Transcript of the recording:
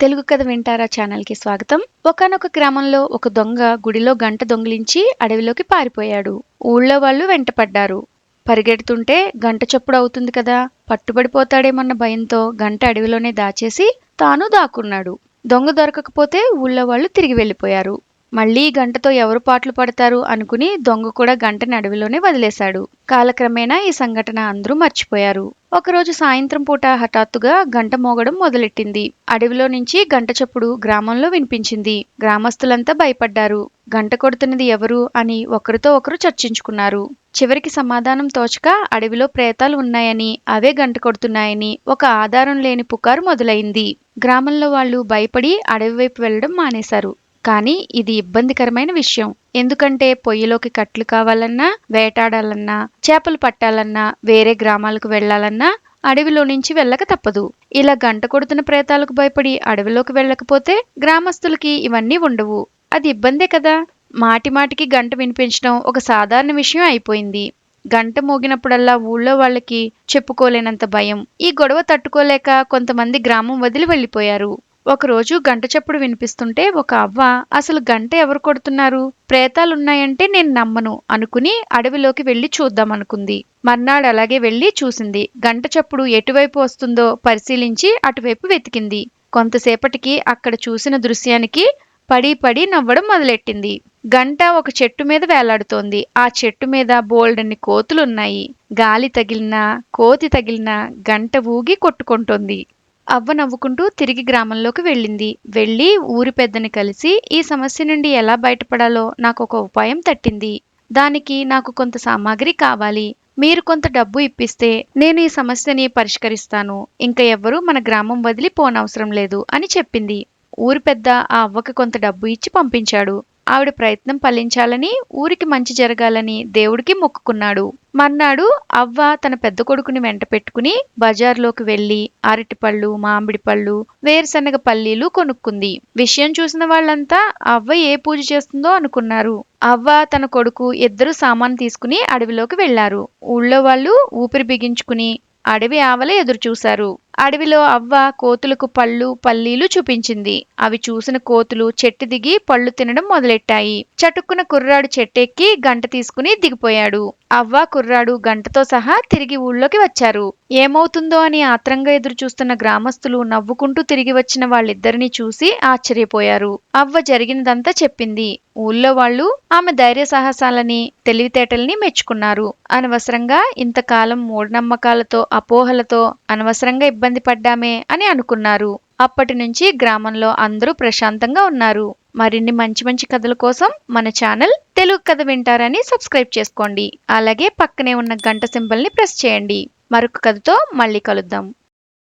తెలుగు కథ వింటారా ఛానల్కి స్వాగతం. ఒకనొక గ్రామంలో ఒక దొంగ గుడిలో గంట దొంగిలించి అడవిలోకి పారిపోయాడు. ఊళ్ళో వాళ్ళు వెంటపడ్డారు. పరిగెడుతుంటే గంట చప్పుడు అవుతుంది కదా పట్టుబడిపోతాడేమన్న భయంతో గంట అడవిలోనే దాచేసి తాను దాక్కున్నాడు. దొంగ దొరకకపోతే ఊళ్ళో వాళ్ళు తిరిగి వెళ్ళిపోయారు. మళ్ళీ గంటతో ఎవరు పాటలు పడతారు అనుకుని దొంగ కూడా గంటని అడవిలోనే వదిలేశాడు. కాలక్రమేణా ఈ సంఘటన అందరూ మర్చిపోయారు. ఒకరోజు సాయంత్రం పూట హఠాత్తుగా గంట మోగడం మొదలెట్టింది. అడవిలో నుంచి గంట చప్పుడు గ్రామంలో వినిపించింది. గ్రామస్తులంతా భయపడ్డారు. గంట కొడుతున్నది ఎవరు అని ఒకరితో ఒకరు చర్చించుకున్నారు. చివరికి సమాధానం తోచక అడవిలో ప్రేతాలు ఉన్నాయని అవే గంట కొడుతున్నాయని ఒక ఆధారం లేని పుకారు మొదలైంది. గ్రామంలో వాళ్ళు భయపడి అడవి వైపు వెళ్ళడం మానేశారు. కానీ ఇది ఇబ్బందికరమైన విషయం. ఎందుకంటే పొయ్యిలోకి కట్లు కావాలన్నా వేటాడాలన్నా చేపలు పట్టాలన్నా వేరే గ్రామాలకు వెళ్ళాలన్నా అడవిలో నుంచి వెళ్ళక తప్పదు. ఇలా గంట కొడుతున్న ప్రేతాలకు భయపడి అడవిలోకి వెళ్ళకపోతే గ్రామస్తులకి ఇవన్నీ ఉండవు. అది ఇబ్బందే కదా. మాటి మాటికి గంట వినిపించడం ఒక సాధారణ విషయం అయిపోయింది. గంట మోగినప్పుడల్లా ఊళ్ళో వాళ్ళకి చెప్పుకోలేనంత భయం. ఈ గొడవ తట్టుకోలేక కొంతమంది గ్రామం వదిలి వెళ్ళిపోయారు. ఒకరోజు గంట చప్పుడు వినిపిస్తుంటే ఒక అవ్వ అసలు గంట ఎవరు కొడుతున్నారు? ప్రేతాలున్నాయంటే నేను నమ్మను అనుకుని అడవిలోకి వెళ్ళి చూద్దామనుకుంది మర్నాడు అలాగే వెళ్ళి చూసింది. గంట చప్పుడు ఎటువైపు వస్తుందో పరిశీలించి అటువైపు వెతికింది. కొంతసేపటికి అక్కడ చూసిన దృశ్యానికి పడి పడి నవ్వడం మొదలెట్టింది. గంట ఒక చెట్టు మీద వేలాడుతోంది. ఆ చెట్టు మీద బోల్డన్ని కోతులున్నాయి. గాలి తగిలినా కోతి తగిలినా గంట ఊగి కొట్టుకుంటోంది. అవ్వ నవ్వుకుంటూ తిరిగి గ్రామంలోకి వెళ్ళింది. వెళ్ళి ఊరి పెద్దని కలిసి ఈ సమస్య నుండి ఎలా బయటపడాలో నాకు ఒక ఉపాయం తట్టింది. దానికి నాకు కొంత సామాగ్రి కావాలి. మీరు కొంత డబ్బు ఇప్పిస్తే నేను ఈ సమస్యని పరిష్కరిస్తాను. ఇంకా ఎవ్వరూ మన గ్రామం వదిలి పోనవసరం లేదు అని చెప్పింది. ఊరి పెద్ద ఆ అవ్వకి కొంత డబ్బు ఇచ్చి పంపించాడు. ఆవిడ ప్రయత్నం ఫలించాలని ఊరికి మంచి జరగాలని దేవుడికి మొక్కుకున్నాడు. మర్నాడు అవ్వ తన పెద్ద కొడుకుని వెంట పెట్టుకుని బజార్లోకి వెళ్ళి అరటిపళ్ళు మామిడి పళ్ళు వేరుశనగ పల్లీలు కొనుక్కుంది. విషయం చూసిన వాళ్ళంతా అవ్వ ఏ పూజ చేస్తుందో అనుకున్నారు. అవ్వ తన కొడుకు ఇద్దరు సామాన్ తీసుకుని అడవిలోకి వెళ్ళారు ఊళ్ళో వాళ్ళు ఊపిరి బిగించుకుని అడవి ఆవల ఎదురు చూశారు అడవిలో అవ్వ కోతులకు పళ్ళు పల్లీలు చూపించింది. అవి చూసిన కోతులు చెట్టు దిగి పళ్ళు తినడం మొదలెట్టాయి. చటుక్కున కుర్రాడు చెట్టెక్కి గంట తీసుకుని దిగిపోయాడు. అవ్వ కుర్రాడు గంటతో సహా తిరిగి ఊళ్ళోకి వచ్చారు. ఏమవుతుందో అని ఆత్రంగా ఎదురు చూస్తున్న గ్రామస్తులు నవ్వుకుంటూ తిరిగి వచ్చిన వాళ్ళిద్దరిని చూసి ఆశ్చర్యపోయారు. అవ్వ జరిగినదంతా చెప్పింది. ఊళ్ళో వాళ్ళు ఆమె ధైర్య సాహసాలని తెలివితేటల్ని మెచ్చుకున్నారు. అనవసరంగా ఇంతకాలం మూఢనమ్మకాలతో అపోహలతో అనవసరంగా ఇబ్బంది ఇబ్బంది పడ్డామే అని అనుకున్నారు. అప్పటి నుంచి గ్రామంలో అందరూ ప్రశాంతంగా ఉన్నారు. మరిన్ని మంచి మంచి కథల కోసం మన ఛానల్ తెలుగు కథ వింటారని సబ్స్క్రైబ్ చేసుకోండి. అలాగే పక్కనే ఉన్న గంట సింబల్ని ప్రెస్ చేయండి. మరొక కథతో మళ్ళీ కలుద్దాం.